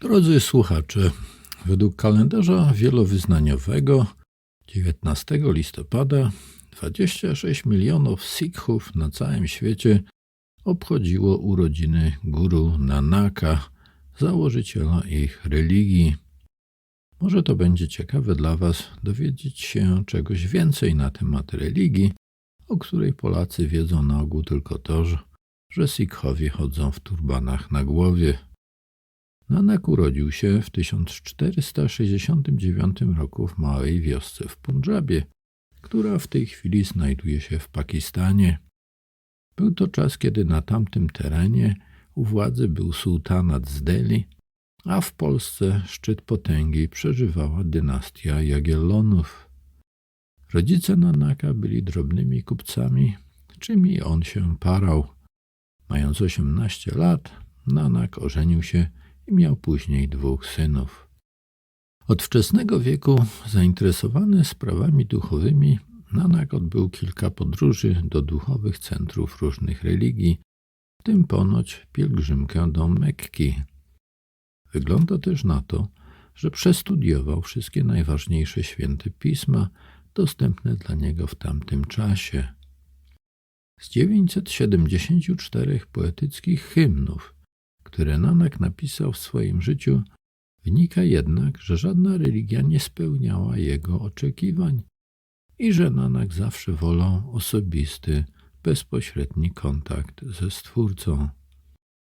Drodzy słuchacze, według kalendarza wielowyznaniowego 19 listopada 26 milionów Sikhów na całym świecie obchodziło urodziny guru Nanaka, założyciela ich religii. Może to będzie ciekawe dla Was dowiedzieć się czegoś więcej na temat religii, o której Polacy wiedzą na ogół tylko to, że- Sikhowie chodzą w turbanach na głowie. Nanak urodził się w 1469 roku w małej wiosce w Pundżabie, która w tej chwili znajduje się w Pakistanie. Był to czas, kiedy na tamtym terenie u władzy był sułtanat z Delhi, a w Polsce szczyt potęgi przeżywała dynastia Jagiellonów. Rodzice Nanaka byli drobnymi kupcami, czym i on się parał. Mając 18 lat, Nanak ożenił się i miał później dwóch synów. Od wczesnego wieku zainteresowany sprawami duchowymi, Nanak odbył kilka podróży do duchowych centrów różnych religii, w tym ponoć pielgrzymkę do Mekki. Wygląda też na to, że przestudiował wszystkie najważniejsze święte pisma dostępne dla niego w tamtym czasie. Z 974 poetyckich hymnów, które Nanak napisał w swoim życiu, wynika jednak, że żadna religia nie spełniała jego oczekiwań i że Nanak zawsze wolał osobisty, bezpośredni kontakt ze Stwórcą.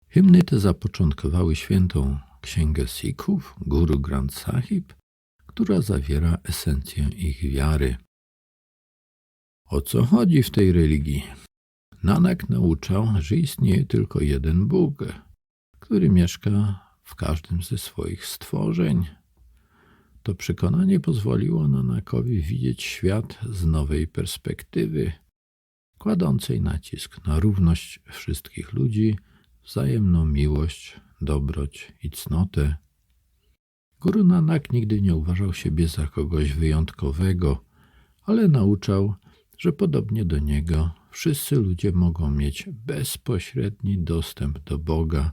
Hymny te zapoczątkowały świętą księgę Sikhów, Guru Granth Sahib, która zawiera esencję ich wiary. O co chodzi w tej religii? Nanak nauczał, że istnieje tylko jeden Bóg, który mieszka w każdym ze swoich stworzeń. To przekonanie pozwoliło Nanakowi widzieć świat z nowej perspektywy, kładącej nacisk na równość wszystkich ludzi, wzajemną miłość, dobroć i cnotę. Guru Nanak nigdy nie uważał siebie za kogoś wyjątkowego, ale nauczał, że podobnie do niego wszyscy ludzie mogą mieć bezpośredni dostęp do Boga,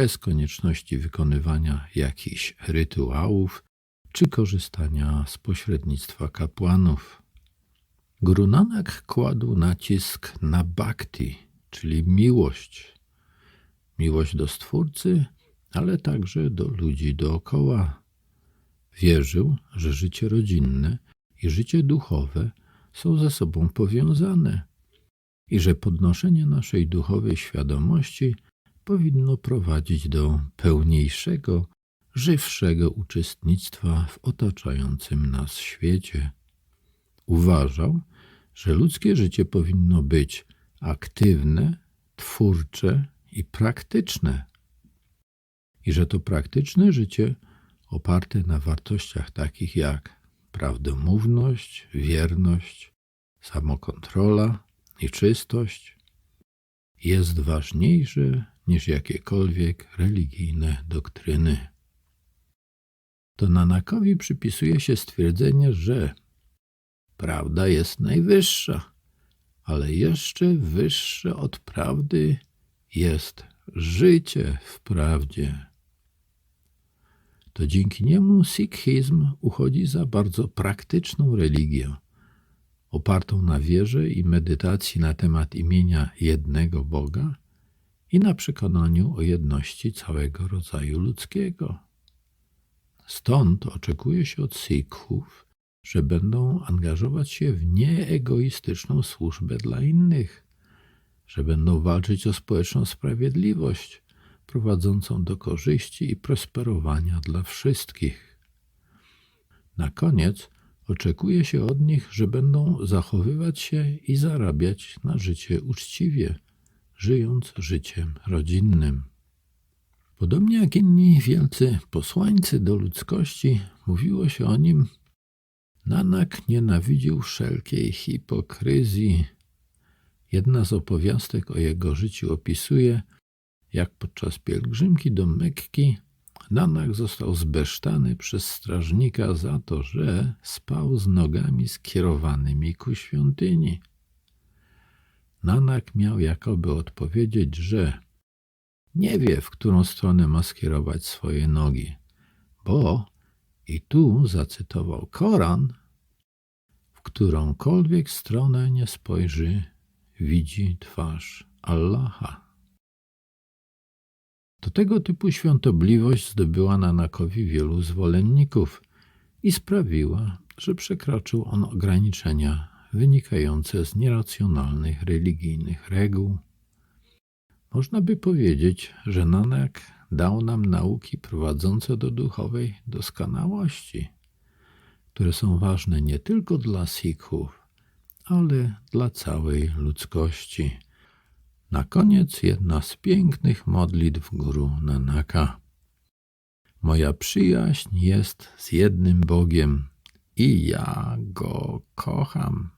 bez konieczności wykonywania jakichś rytuałów czy korzystania z pośrednictwa kapłanów. Guru Nanak kładł nacisk na bhakti, czyli miłość. Miłość do Stwórcy, ale także do ludzi dookoła. Wierzył, że życie rodzinne i życie duchowe są ze sobą powiązane i że podnoszenie naszej duchowej świadomości powinno prowadzić do pełniejszego, żywszego uczestnictwa w otaczającym nas świecie. Uważał, że ludzkie życie powinno być aktywne, twórcze i praktyczne, i że to praktyczne życie oparte na wartościach takich jak prawdomówność, wierność, samokontrola i czystość jest ważniejsze niż jakiekolwiek religijne doktryny. To Nanakowi przypisuje się stwierdzenie, że prawda jest najwyższa, ale jeszcze wyższe od prawdy jest życie w prawdzie. To dzięki niemu sikhizm uchodzi za bardzo praktyczną religię, opartą na wierze i medytacji na temat imienia jednego Boga i na przekonaniu o jedności całego rodzaju ludzkiego. Stąd oczekuje się od Sikhów, że będą angażować się w nieegoistyczną służbę dla innych, że będą walczyć o społeczną sprawiedliwość, prowadzącą do korzyści i prosperowania dla wszystkich. Na koniec oczekuje się od nich, że będą zachowywać się i zarabiać na życie uczciwie, żyjąc życiem rodzinnym. Podobnie jak inni wielcy posłańcy do ludzkości, mówiło się o nim, Nanak nienawidził wszelkiej hipokryzji. Jedna z opowiastek o jego życiu opisuje, jak podczas pielgrzymki do Mekki Nanak został zbesztany przez strażnika za to, że spał z nogami skierowanymi ku świątyni. Nanak miał jakoby odpowiedzieć, że nie wie, w którą stronę ma skierować swoje nogi, bo i tu zacytował Koran, w którąkolwiek stronę nie spojrzy, widzi twarz Allaha. Do tego typu świątobliwość zdobyła Nanakowi wielu zwolenników i sprawiła, że przekroczył on ograniczenia wynikające z nieracjonalnych religijnych reguł. Można by powiedzieć, że Nanak dał nam nauki prowadzące do duchowej doskonałości, które są ważne nie tylko dla Sikhów, ale dla całej ludzkości. Na koniec jedna z pięknych modlitw Guru Nanaka. Moja przyjaźń jest z jednym Bogiem i ja go kocham.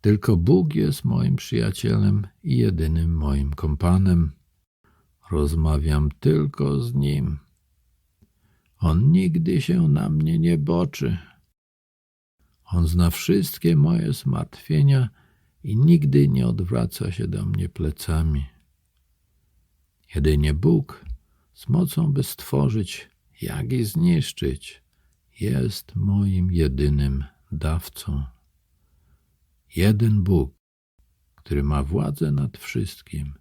Tylko Bóg jest moim przyjacielem i jedynym moim kompanem. Rozmawiam tylko z Nim. On nigdy się na mnie nie boczy. On zna wszystkie moje zmartwienia i nigdy nie odwraca się do mnie plecami. Jedynie Bóg z mocą, by stworzyć, jak i zniszczyć, jest moim jedynym dawcą. Jeden Bóg, który ma władzę nad wszystkim,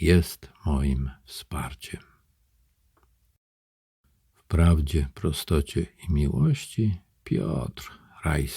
jest moim wsparciem. W prawdzie, prostocie i miłości Piotr Rajski.